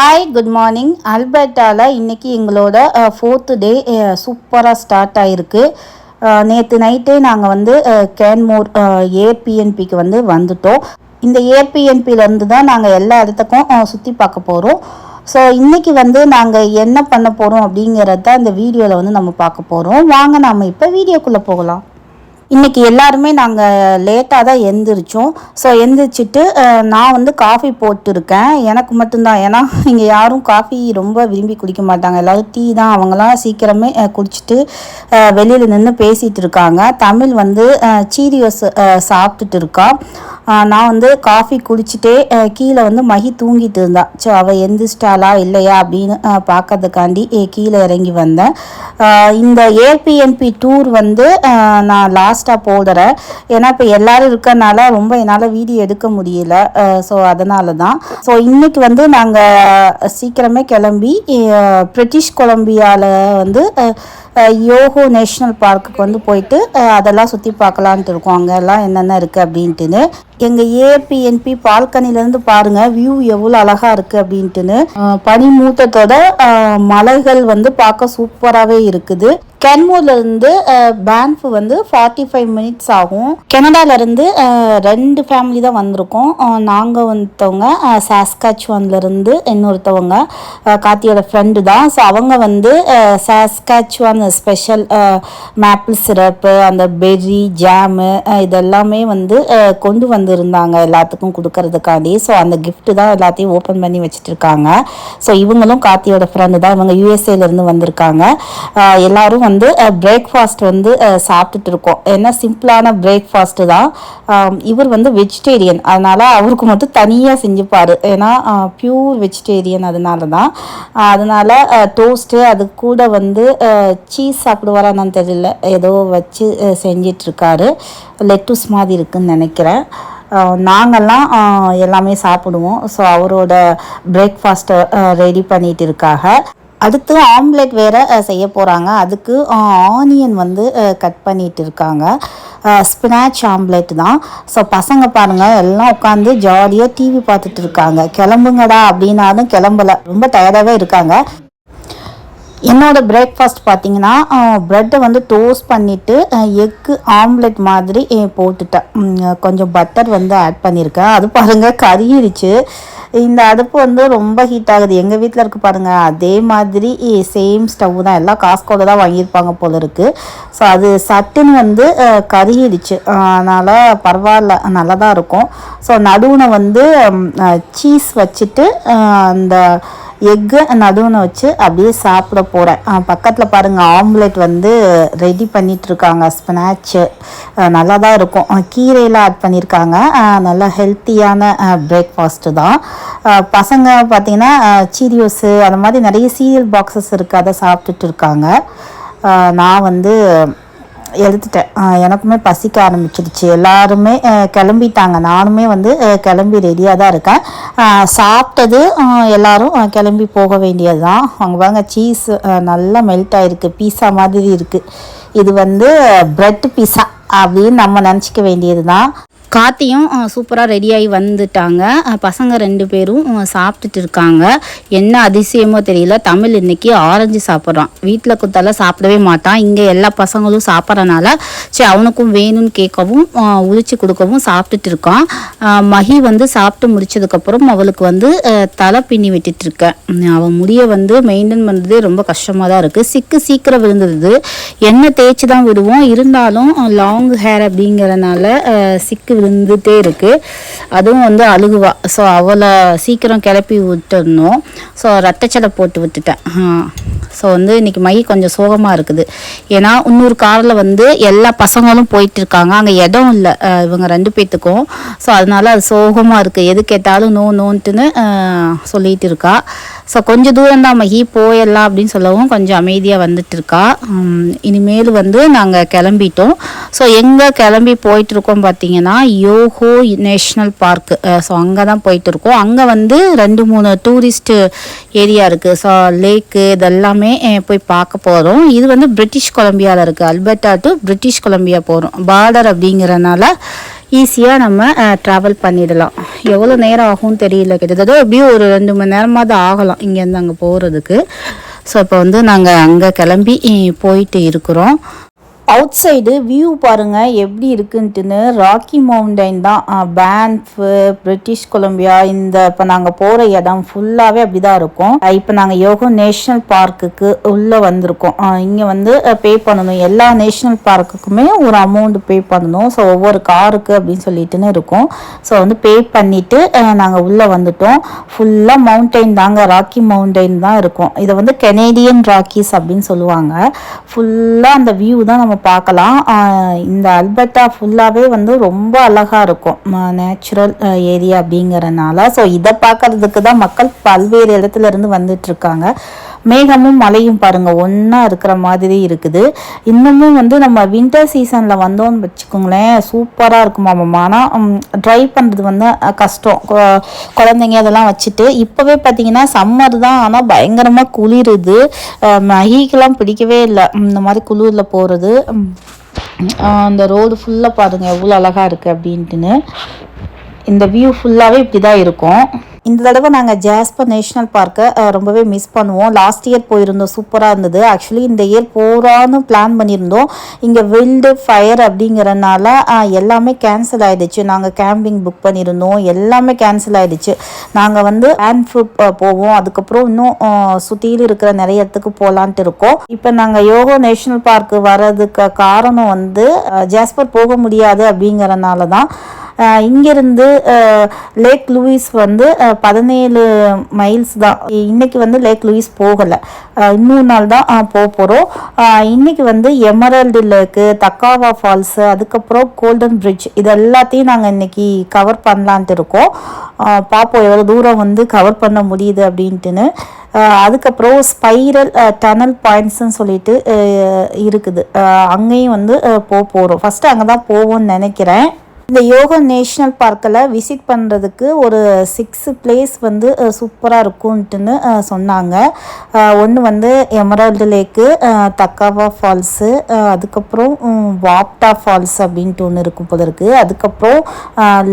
Hi good morning அல்பர்ட்டாவில் இன்றைக்கி எங்களோட fourth day சூப்பராக ஸ்டார்ட் ஆகிருக்கு நேற்று நைட்டே நாங்கள் வந்து கேன்மோர் ஏபிஎன்பிக்கு வந்து வந்துட்டோம். இந்த ஏபிஎன்பிலேருந்து தான் நாங்கள் எல்லா இடத்துக்கும் சுற்றி பார்க்க போகிறோம் ஸோ இன்றைக்கி வந்து நாங்கள் என்ன பண்ண போகிறோம் அப்படிங்கிறத இந்த வீடியோவில் வந்து நம்ம பார்க்க போகிறோம் வாங்க நாம் இப்போ வீடியோக்குள்ளே போகலாம். இன்றைக்கி எல்லாருமே நாங்கள் லேட்டாக தான் எழுந்திரிச்சோம் ஸோ எழுந்திரிச்சிட்டு நான் வந்து காஃபி போட்டிருக்கேன். எனக்கு மட்டும்தான். ஏன்னா இங்கே யாரும் காஃபி ரொம்ப விரும்பி குடிக்க மாட்டாங்க. எல்லோரும் டீ தான். அவங்களாம் சீக்கிரமே குடிச்சிட்டு வெளியில் நின்று பேசிகிட்டு இருக்காங்க. தமிழ் வந்து சீரியஸ் சாப்பிட்டுட்டு இருக்கா. நான் வந்து காஃபி குடிச்சிட்டே கீழே வந்து மகி தூங்கிட்டு இருந்தான் ஸோ அவள் எந்திரிச்சிட்டாளா இல்லையா அப்படின்னு பார்க்கறதுக்காண்டி கீழே இறங்கி வந்தேன். இந்த ஏபிஎன்பி டூர் வந்து நான் லாஸ்ட்டாக போடுறேன் ஏன்னா இப்போ எல்லோரும் இருக்கனால ரொம்ப என்னால் வீடியோ எடுக்க முடியல. ஸோ அதனால தான் ஸோ இன்னைக்கு வந்து நாங்கள் சீக்கிரமே கிளம்பி பிரிட்டிஷ் கொலம்பியாவில் வந்து யோகோ நேஷ்னல் பார்க்குக்கு வந்து போயிட்டு அதெல்லாம் சுற்றி பார்க்கலான்ட்டு இருக்கோம். அங்கெல்லாம் என்னென்ன இருக்குது அப்படின்ட்டுன்னு. எங்கள் ஏபிஎன்பி பால்கனிலேருந்து பாருங்கள் வியூ எவ்வளோ அழகாக இருக்குது அப்படின்ட்டுன்னு. பனி பனிமூட்டத்தோட மலைகள் வந்து பார்க்க சூப்பராகவே இருக்குது. கென்மூர்லேருந்து பேன்ஃப் வந்து ஃபார்ட்டி ஃபைவ் மினிட்ஸ் ஆகும் கனடாலேருந்து ரெண்டு ஃபேமிலி தான் வந்திருக்கோம். நாங்கள் வந்தவங்க சாஸ்காச்சுவான்லேருந்து இன்னொருத்தவங்க காத்தியோட ஃப்ரெண்டு தான். ஸோ அவங்க வந்து சாஸ்காச்சுவான் ஸ்பெஷல் மேப்பிள் சிரப்பு அந்த பெர்ரி ஜாமு இதெல்லாமே வந்து கொண்டு வந்திருந்தாங்க எல்லாத்துக்கும் கொடுக்கறதுக்காண்டி. ஸோ அந்த கிஃப்ட்டு தான் எல்லாத்தையும் ஓப்பன் பண்ணி வச்சுட்டு இருக்காங்க ஸோ இவங்களும் காத்தியோட ஃப்ரெண்டு தான். இவங்க யூஎஸ்ஏல இருந்து வந்திருக்காங்க. எல்லாரும் வந்து பிரேக்ஃபாஸ்ட் வந்து சாப்பிட்டுட்டு இருக்கோம் ஏன்னா சிம்பிளான பிரேக்ஃபாஸ்ட்டு தான். இவர் வந்து வெஜிடேரியன் அதனால் அவருக்கு மட்டும் தனியாக செஞ்சுப்பார். ஏன்னா பியூர் வெஜிடேரியன் அதனால தான். அதனால் அதனால டோஸ்ட்டு அது கூட வந்து சீஸ் சாப்பிடுவாரா என்னன்னு தெரியல. ஏதோ வச்சு செஞ்சிட்ருக்காரு லெட்டூஸ் மாதிரி இருக்குன்னு நினைக்கிறேன். நாங்கள்லாம் நாங்கெல்லாம் எல்லாமே சாப்பிடுவோம். ஸோ அவரோட பிரேக்ஃபாஸ்ட்டை ரெடி பண்ணிட்டு இருக்காங்க. அடுத்து ஆம்லெட் வேறு செய்ய போகிறாங்க அதுக்கு ஆனியன் வந்து கட் பண்ணிட்டு இருக்காங்க. ஸ்பினாச் ஆம்லெட் தான். ஸோ பசங்க பாருங்கள் எல்லாம் உட்காந்து ஜாலியாக டிவி பார்த்துட்டு இருக்காங்க. கிளம்புங்கடா அப்படின்னாலும் கிளம்பல. ரொம்ப டயர்டாகவே இருக்காங்க. என்னோடய பிரேக்ஃபாஸ்ட் பார்த்தீங்கன்னா ப்ரெட்டை வந்து டோஸ்ட் பண்ணிவிட்டு எக்கு ஆம்லெட் மாதிரி போட்டுட்டேன். கொஞ்சம் பட்டர் வந்து ஆட் பண்ணியிருக்கேன் அது பாருங்கள் கறியிருச்சு இந்த அடுப்பு வந்து ரொம்ப ஹீட் ஆகுது. எங்கள் வீட்டில் இருக்குது பாருங்கள் அதே மாதிரி சேம் ஸ்டவ் தான். எல்லாம் காஸ்கோவில் தான் வாங்கியிருப்பாங்க போல இருக்குது ஸோ அது சட்டுன்னு வந்து கருகிடுச்சு அதனால் பரவாயில்ல நல்லா தான் இருக்கும். ஸோ நடுவில் வந்து சீஸ் வச்சுட்டு அந்த எக்கு நடுவுன்னு வச்சு அப்படியே சாப்பிட போகிறேன் பக்கத்தில் பாருங்கள் ஆம்லெட் வந்து ரெடி பண்ணிகிட்ருக்காங்க ஸ்பினாச்சு நல்லா தான் இருக்கும். கீரையெல்லாம் ஆட் பண்ணியிருக்காங்க நல்லா ஹெல்த்தியான பிரேக்ஃபாஸ்ட்டு தான். பசங்க பார்த்தீங்கன்னா சீரியோஸு அந்த மாதிரி நிறைய சீரியல் பாக்ஸஸ் இருக்குது அதை சாப்பிட்டுட்டு இருக்காங்க. நான் வந்து எடுத்துட்டேன். எனக்குமே பசிக்க ஆரம்பிச்சிருச்சு. எல்லாருமே கிளம்பிட்டாங்க. நானுமே வந்து கிளம்பி ரெடியாக தான் இருக்கேன். சாப்பிட்டது எல்லோரும் எல்லாரும் கிளம்பி போக வேண்டியது தான் அங்கே பாருங்க சீஸ் நல்லா மெல்ட் ஆகிருக்கு பீஸா மாதிரி இருக்குது இது வந்து பிரெட் பீஸா அப்படின்னு நம்ம நினச்சிக்க வேண்டியது தான் காத்தியும் சூப்பராக ரெடியாகி வந்துட்டாங்க. பசங்க ரெண்டு பேரும் சாப்பிட்டுட்டு இருக்காங்க. என்ன அதிசயமோ தெரியல. தமிழ் இன்னைக்கு ஆரஞ்சு சாப்பிட்றான். வீட்டில் கொடுத்தால சாப்பிடவே மாட்டான். இங்கே எல்லா பசங்களும் சாப்பிட்றனால சரி அவனுக்கும் வேணும்னு கேட்கவும் அஹ் உரிச்சு கொடுக்கவும் சாப்பிட்டுட்டு இருக்கான். மகி வந்து சாப்பிட்டு முடிச்சதுக்கப்புறம் அவளுக்கு வந்து தலை பின்னி விட்டுட்டு இருக்கேன் அவன் முடியை வந்து மெயின்டைன் பண்ணுறதே ரொம்ப கஷ்டமாக தான் இருக்குது சிக்கு சீக்கிரம் விழுந்துடுது எண்ணெய் தேய்ச்சி தான் விடுவோம். இருந்தாலும் லாங் ஹேர் அப்படிங்கிறனால சிக்கு விழுந்துட்டே இருக்குது அதுவும் வந்து அழுகுவா. ஸோ அவளை சீக்கிரம் கிளப்பி விட்டுடணும். ஸோ ரத்தச்சலை போட்டு விட்டுட்டேன். ஸோ வந்து இன்னைக்கு மை கொஞ்சம் சோகமாக இருக்குது. ஏன்னா இன்னொரு காரில் வந்து எல்லா பசங்களும் போயிட்டு இருக்காங்க அங்கே இடம் இல்லை. இவங்க ரெண்டு பேர்த்துக்கும் ஸோ அதனால அது சோகமாக இருக்குது எது கேட்டாலும் நோ நோன்ட்டுன்னு சொல்லிகிட்டு சொல்லிட்டு இருக்கா ஸோ கொஞ்சம் தூரம் தான் மகி போயிடலாம் அப்படின்னு சொல்லவும் கொஞ்சம் அமைதியாக வந்துட்டு இருக்கா இனிமேல் வந்து நாங்கள் கிளம்பிட்டோம். ஸோ எங்கே கிளம்பி போயிட்டு இருக்கோம் பார்த்தீங்கன்னா யோகோ நேஷ்னல் பார்க்கு ஸோ அங்கே தான் போயிட்டு இருக்கோம் அங்கே வந்து ரெண்டு மூணு டூரிஸ்ட்டு ஏரியா இருக்குது ஸோ லேக்கு இதெல்லாமே போய் பார்க்க போகிறோம் இது வந்து பிரிட்டிஷ் கொலம்பியாவில் இருக்குது அல்பர்டா டு பிரிட்டிஷ் கொலம்பியா போகிறோம் பார்டர் அப்படிங்கிறனால ஈஸியாக நம்ம ட்ராவல் பண்ணிடலாம். எவ்வளோ நேரம் ஆகும் தெரியல. கிட்டத்தட்ட எப்படியும் ஒரு ரெண்டு மணி நேரமாவது ஆகலாம் இங்கேருந்து அங்கே போகிறதுக்கு ஸோ இப்போ வந்து நாங்கள் அங்கே கிளம்பி போயிட்டு இருக்கிறோம். அவுட் சைடு வியூ பாருங்கள் எப்படி இருக்குன்ட்டுன்னு. ராக்கி மவுண்டைன் தான். பேன்ஃபு பிரிட்டிஷ் கொலம்பியா இந்த இப்போ நாங்கள் போகிற இடம் ஃபுல்லாகவே அப்படி தான் இருக்கும் இப்போ நாங்கள் யோகோ நேஷ்னல் பார்க்குக்கு உள்ளே வந்திருக்கோம். இங்கே வந்து பே பண்ணணும். எல்லா நேஷ்னல் பார்க்குக்குமே ஒரு அமௌண்ட் பே பண்ணணும். ஸோ ஒவ்வொரு காருக்கு அப்படின்னு சொல்லிட்டுன்னு இருக்கும். ஸோ வந்து பே பண்ணிவிட்டு நாங்கள் உள்ளே வந்துட்டோம். ஃபுல்லாக மவுண்டைன் தாங்க. ராக்கி மவுண்டைன் தான் இருக்கும். இதை வந்து கெனேடியன் ராக்கிஸ் அப்படின்னு சொல்லுவாங்க. ஃபுல்லாக அந்த வியூ தான் நம்ம பார்க்கலாம். இந்த அல்பர்டா ஃபுல்லாகவே வந்து ரொம்ப அழகாக இருக்கும். நேச்சுரல் ஏரியா அப்படிங்கிறனால. ஸோ இதை பார்க்கறதுக்கு தான் மக்கள் பல்வேறு இடத்துல இருந்து வந்துட்டு மேகமும் மழையும் பாருங்கள் ஒன்றா இருக்கிற மாதிரி இருக்குது. இன்னமும் வந்து நம்ம வின்டர் சீசனில் வந்தோம்னு வச்சுக்கோங்களேன் சூப்பராக இருக்குமாம் ஆனால் ட்ரை பண்ணுறது வந்து கஷ்டம். குழந்தைங்க அதெல்லாம் வச்சுட்டு இப்போவே பார்த்தீங்கன்னா சம்மர் தான் ஆனால் பயங்கரமாக குளிருது. மகிக்கெல்லாம் பிடிக்கவே இல்லை. இந்த மாதிரி குளிரில் போகிறது அந்த ரோடு ஃபுல்லாக பாருங்கள் எவ்வளோ அழகாக இருக்குது அப்படின்ட்டுன்னு. இந்த வியூ ஃபுல்லாகவே இப்படி தான் இருக்கும். இந்த தடவை நாங்கள் ஜாஸ்பர் நேஷ்னல் பார்க்கை ரொம்பவே மிஸ் பண்ணுவோம். லாஸ்ட் இயர் போயிருந்தோம். சூப்பராக இருந்தது. ஆக்சுவலி இந்த இயர் போகிறான்னு பிளான் பண்ணியிருந்தோம். இங்கே வில்டு ஃபயர் அப்படிங்கிறனால எல்லாமே கேன்சல் ஆகிடுச்சு நாங்கள் கேம்பிங் புக் பண்ணியிருந்தோம். எல்லாமே கேன்சல் ஆகிடுச்சு நாங்கள் வந்து ஹேண்ட் ஃபுட் போவோம். அதுக்கப்புறம் இன்னும் சுற்றியில் இருக்கிற நிறைய இடத்துக்கு போகலான்ட்டு இருக்கோம். இப்போ நாங்கள் யோகோ நேஷ்னல் பார்க்கு வர்றதுக்கு காரணம் வந்து ஜாஸ்பர் போக முடியாது அப்படிங்கிறனால தான் இங்கேருந்து லேக் லூயிஸ் வந்து பதினேழு மைல்ஸ் தான். இன்னைக்கு வந்து லேக் லூயிஸ் போகலை. இன்னொரு நாள் தான் போக போகிறோம் இன்னைக்கு வந்து எமரல்டு லேக்கு தக்காவா ஃபால்ஸு அதுக்கப்புறம் கோல்டன் பிரிட்ஜ் இது எல்லாத்தையும் நாங்கள் இன்னைக்கு கவர் பண்ணலான்ட்டு இருக்கோம். பார்ப்போம் எவ்வளோ தூரம் வந்து கவர் பண்ண முடியுது அப்படின்ட்டுன்னு. அதுக்கப்புறம் ஸ்பைரல் டனல் பாயிண்ட்ஸ்ன்னு சொல்லிட்டு இருக்குது. அங்கேயும் வந்து போக போகிறோம் ஃபஸ்ட்டு அங்கே தான் போவோம்னு நினைக்கிறேன். இந்த யோகா நேஷ்னல் பார்க்கில் விசிட் பண்ணுறதுக்கு ஒரு சிக்ஸ் பிளேஸ் வந்து சூப்பராக இருக்கும்ட்டுன்னு சொன்னாங்க. ஒன்று வந்து எமரால்டு லேக்கு தக்காவா ஃபால்ஸு அதுக்கப்புறம் வாப்டா ஃபால்ஸ் அப்படின்ட்டு ஒன்று இருக்கும் போல இருக்குது அதுக்கப்புறம்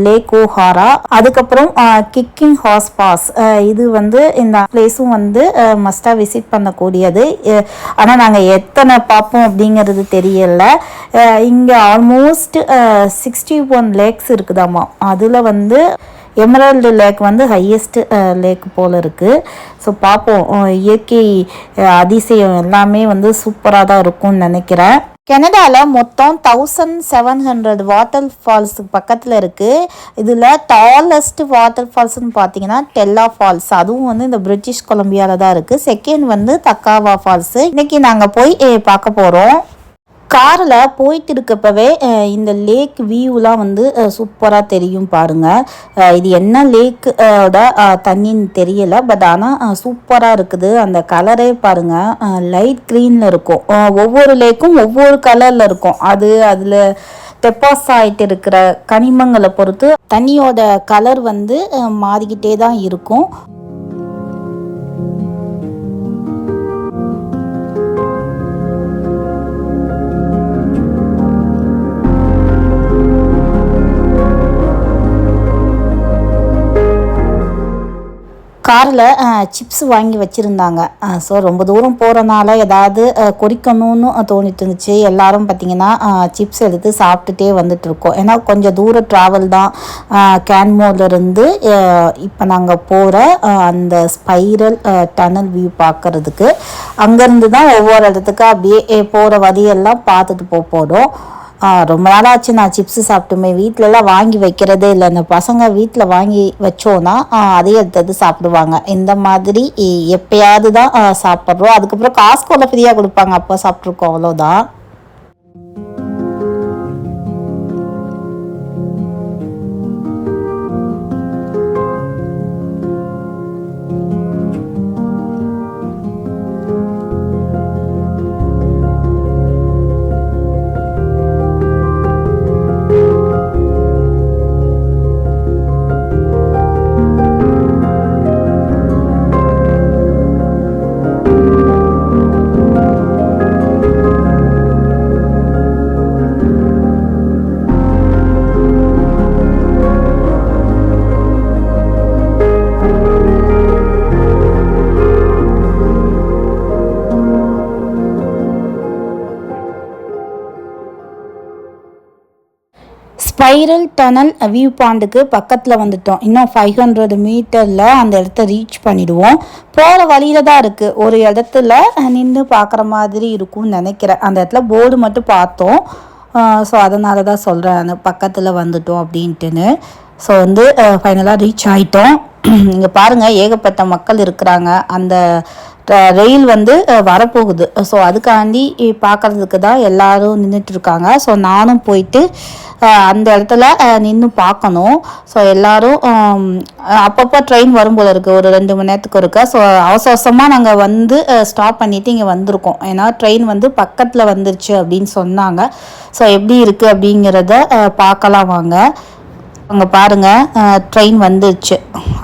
லேக் ஓஹாரா அதுக்கப்புறம் கிக்கிங் ஹாஸ் பாஸ். இது வந்து இந்த பிளேஸும் வந்து மஸ்டாக விசிட் பண்ணக்கூடியது. ஆனால் நாங்கள் எத்தனை பார்ப்போம் அப்படிங்கிறது தெரியல. இங்கே almost sixty one seven lakes இருக்குதாம்மா அதில் வந்து எமரால்டு லேக் வந்து ஹையஸ்ட் லேக் போல் இருக்குது ஸோ பார்ப்போம் இயற்கை அதிசயம் எல்லாமே வந்து சூப்பராக தான் இருக்கும்னு நினைக்கிறேன். கனடாவில் மொத்தம் தௌசண்ட் செவன் ஹண்ட்ரட் வாட்டர் ஃபால்ஸுக்கு பக்கத்தில் இருக்குது இதில் டாலஸ்ட் வாட்டர் ஃபால்ஸ்னு பார்த்தீங்கன்னா டெல்லா ஃபால்ஸ் அதுவும் வந்து இந்த பிரிட்டிஷ் கொலம்பியாவில் தான் இருக்குது செகண்ட் வந்து தக்காவா ஃபால்ஸு இன்றைக்கி நாங்கள் போய் பார்க்க போகிறோம் காரில் போயிட்டு இருக்கப்பவே இந்த லேக் வியூலாம் வந்து சூப்பராக தெரியும் பாருங்கள் இது என்ன லேக்கோட தண்ணின்னு தெரியலை. பட் ஆனால் சூப்பராக இருக்குது. அந்த கலரே பாருங்கள் லைட் க்ரீனில் இருக்கும். ஒவ்வொரு லேக்கும் ஒவ்வொரு கலரில் இருக்கும். அது அதில் டெப்பாஸ் ஆகிட்டு இருக்கிற கனிமங்களை பொறுத்து தண்ணியோட கலர் வந்து மாறிக்கிட்டே தான் இருக்கும். காரில் சிப்ஸ் வாங்கி வச்சுருந்தாங்க. ஸோ ரொம்ப தூரம் போகிறனால ஏதாவது கொறிக்கணும்னு தோணிட்டு இருந்துச்சு எல்லாரும் பார்த்திங்கன்னா சிப்ஸ் எடுத்து சாப்பிட்டுட்டே வந்துட்டுருக்கோம். ஏன்னா கொஞ்சம் தூரம் ட்ராவல் தான் கேன்மோர்லேருந்து இப்போ நாங்கள் போகிற அந்த ஸ்பைரல் டனல் வியூ பார்க்குறதுக்கு அங்கேருந்து தான் ஒவ்வொரு இடத்துக்கு அப்படியே போகிற வழியெல்லாம் பார்த்துட்டு போக போகிறோம் ரொம்ப நாளாச்சு நான் சிப்ஸு சாப்பிட்டுமே. வீட்டிலலாம் வாங்கி வைக்கிறதே இல்லை. இந்த பசங்க வீட்டில் வாங்கி வச்சோன்னா அதே எடுத்தது சாப்பிடுவாங்க. இந்த மாதிரி எப்பயாவது தான் சாப்பிட்றோம். அதுக்கப்புறம் காஸ்கோவில் ஃப்ரீயாக கொடுப்பாங்க. அப்போ சாப்பிட்ருக்கோம் அவ்வளோதான். ஸ்பைரல் டனல் வியூ பாயிண்ட்டுக்கு பக்கத்தில் வந்துட்டோம். இன்னும் ஃபைவ் ஹண்ட்ரட் மீட்டரில் அந்த இடத்த ரீச் பண்ணிடுவோம். போகிற வழியில தான் இருக்குது ஒரு இடத்துல நின்று பார்க்குற மாதிரி இருக்கும்னு நினைக்கிறேன். அந்த இடத்துல போர்டு மட்டும் பார்த்தோம். ஸோ அதனால தான் சொல்கிறேன் அந்த பக்கத்தில் வந்துட்டோம் அப்படின்ட்டுன்னு. ஸோ வந்து ஃபைனலாக ரீச் ஆகிட்டோம் இங்கே பாருங்கள் ஏகப்பட்ட மக்கள் இருக்கிறாங்க. அந்த ரெயில் வந்து வரப்போகுது. ஸோ அதுக்காண்டி பார்க்கறதுக்கு தான் எல்லாரும் நின்றுட்டு இருக்காங்க ஸோ நானும் போயிட்டு அந்த இடத்துல நின்று பார்க்கணும் ஸோ எல்லாரும் அப்பப்போ ட்ரெயின் வரும் போல இருக்குது ஒரு ரெண்டு மணி நேரத்துக்கு இருக்க ஸோ அவசர அவசரமாக நாங்கள் வந்து ஸ்டாப் பண்ணிவிட்டு இங்கே வந்திருக்கோம். ஏன்னா ட்ரெயின் வந்து பக்கத்தில் வந்துருச்சு அப்படின்னு சொன்னாங்க. ஸோ எப்படி இருக்குது அப்படிங்கிறத பார்க்கலாம் வாங்க. அங்கே பாருங்க ட்ரெயின் வந்துருச்சு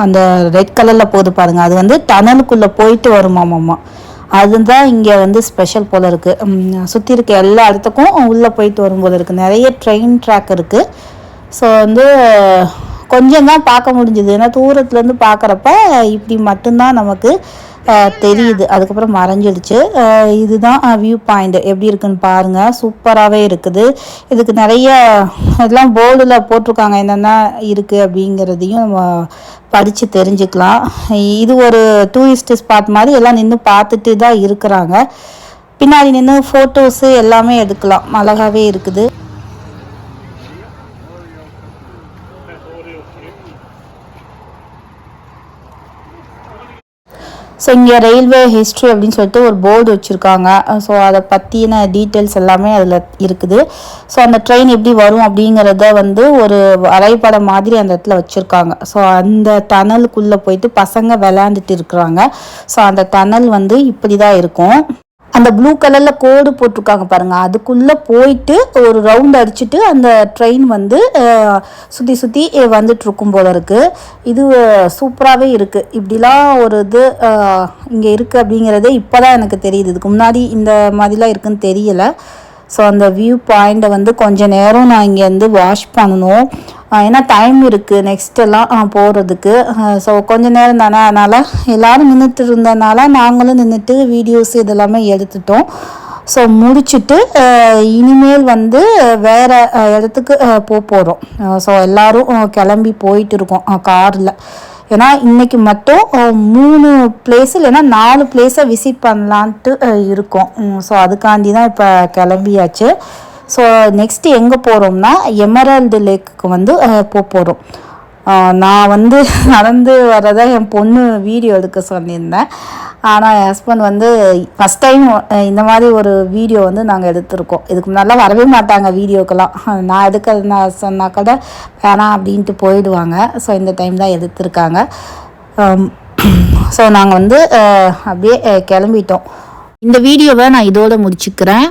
அந்த ரெட் கலரில் போகுது பாருங்க. அது வந்து டனலுக்குள்ளே போயிட்டு வருமாமாம்மா அதுதான் இங்கே வந்து ஸ்பெஷல் போல் இருக்குது சுற்றி இருக்க எல்லா இடத்துக்கும் உள்ளே போயிட்டு வரும் போல இருக்குது நிறைய ட்ரெயின் ட்ராக் இருக்குது ஸோ வந்து கொஞ்சம் தான் பார்க்க முடிஞ்சுது. ஏன்னா தூரத்துலேருந்து பார்க்குறப்ப இப்படி மட்டும்தான் நமக்கு தெரியுது. அதுக்கப்புறம் மறைஞ்சிடுச்சு. இதுதான் வியூ பாயிண்ட் எப்படி இருக்குன்னு பாருங்கள் சூப்பராகவே இருக்குது. இதுக்கு நிறைய இதெல்லாம் போர்டில் போட்டிருக்காங்க. என்னென்ன இருக்குது அப்படிங்கிறதையும் நம்ம படித்து தெரிஞ்சுக்கலாம். இது ஒரு டூரிஸ்ட் ஸ்பாட் மாதிரி எல்லாம் நின்று பார்த்துட்டு தான் இருக்கிறாங்க. பின்னாடி நின்று ஃபோட்டோஸு எல்லாமே எடுக்கலாம். அழகாகவே இருக்குது. ஸோ இங்கே ரயில்வே ஹிஸ்ட்ரி அப்படின்னு சொல்லிட்டு ஒரு போர்டு வச்சுருக்காங்க. ஸோ அதை பற்றின டீட்டெயில்ஸ் எல்லாமே அதில் இருக்குது. ஸோ அந்த ட்ரெயின் எப்படி வரும் அப்படிங்கிறத வந்து ஒரு வரைபடம் மாதிரி அந்த இடத்துல வச்சுருக்காங்க. ஸோ அந்த டனலுக்குள்ளே போயிட்டு பசங்க விளையாண்டுட்டு இருக்கிறாங்க. ஸோ அந்த டனல் வந்து இப்படி தான் இருக்கும். அந்த ப்ளூ கலரில் கோடு போட்டிருக்காங்க பாருங்கள் அதுக்குள்ளே போயிட்டு ஒரு ரவுண்ட் அடிச்சுட்டு அந்த ட்ரெயின் வந்து சுற்றி சுற்றி வந்துட்டு இருக்கும் போல இருக்குது இது சூப்பராகவே இருக்குது இப்படிலாம் ஒரு இது இங்கே இருக்குது அப்படிங்கிறதே இப்போ தான் எனக்கு தெரியுது. இதுக்கு முன்னாடி இந்த மாதிரிலாம் இருக்குதுன்னு தெரியலை. ஸோ அந்த வியூ பாயிண்ட்டை வந்து கொஞ்சம் நேரம் நான் இங்கேருந்து வாஷ் பண்ணணும். ஏன்னா டைம் இருக்குது நெக்ஸ்ட்டெல்லாம் போகிறதுக்கு ஸோ கொஞ்ச நேரம் தானே. அதனால் எல்லோரும் நின்றுட்டு இருந்தனால நாங்களும் நின்றுட்டு வீடியோஸ் இதெல்லாமே எடுத்துட்டோம். ஸோ முடிச்சுட்டு இனிமேல் வந்து வேறு இடத்துக்கு போக போகிறோம் ஸோ எல்லோரும் கிளம்பி போயிட்டு இருக்கோம் காரில். ஏன்னா இன்னைக்கு மட்டும் மூணு பிளேஸ் இல்லைன்னா நாலு பிளேஸை விசிட் பண்ணலான்ட்டு இருக்கோம். ஸோ அதுக்காண்டி தான் இப்போ கிளம்பியாச்சு. ஸோ நெக்ஸ்ட் எங்கே போகிறோம்னா எமரால்டு லேக்குக்கு வந்து போக போகிறோம் நான் வந்து நடந்து வரதை என் பொண்ணு வீடியோ எடுக்க சொல்லியிருந்தேன். ஆனால் என் ஹஸ்பண்ட் வந்து ஃபஸ்ட் டைம் இந்த மாதிரி ஒரு வீடியோ வந்து நாங்கள் எடுத்திருக்கோம். இதுக்கு முன்னாடிலாம் வரவே மாட்டாங்க வீடியோக்கெல்லாம். நான் எடுக்க நான் சொன்னா கூட வேணாம் அப்படின்ட்டு போயிடுவாங்க. ஸோ இந்த டைம் தான் எடுத்திருக்காங்க. ஸோ நாங்கள் வந்து அப்படியே கிளம்பிட்டோம். இந்த வீடியோவை நான் இதோட முடிச்சுக்கிறேன்.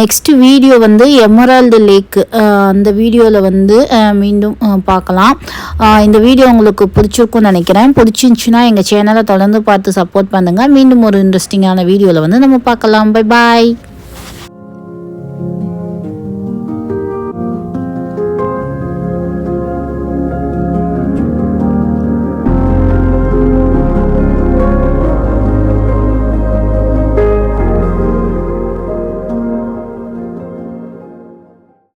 நெக்ஸ்ட் வீடியோ வந்து எமரால்டு லேக் அந்த வீடியோவில் வந்து மீண்டும் பார்க்கலாம். இந்த வீடியோ உங்களுக்கு பிடிச்சிருக்கும்னு நினைக்கிறேன். பிடிச்சிருந்துச்சுன்னா எங்கள் சேனலை தொடர்ந்து பார்த்து சப்போர்ட் பண்ணுங்கள் மீண்டும் ஒரு இன்ட்ரெஸ்டிங்கான வீடியோவில் வந்து நம்ம பார்க்கலாம். Bye bye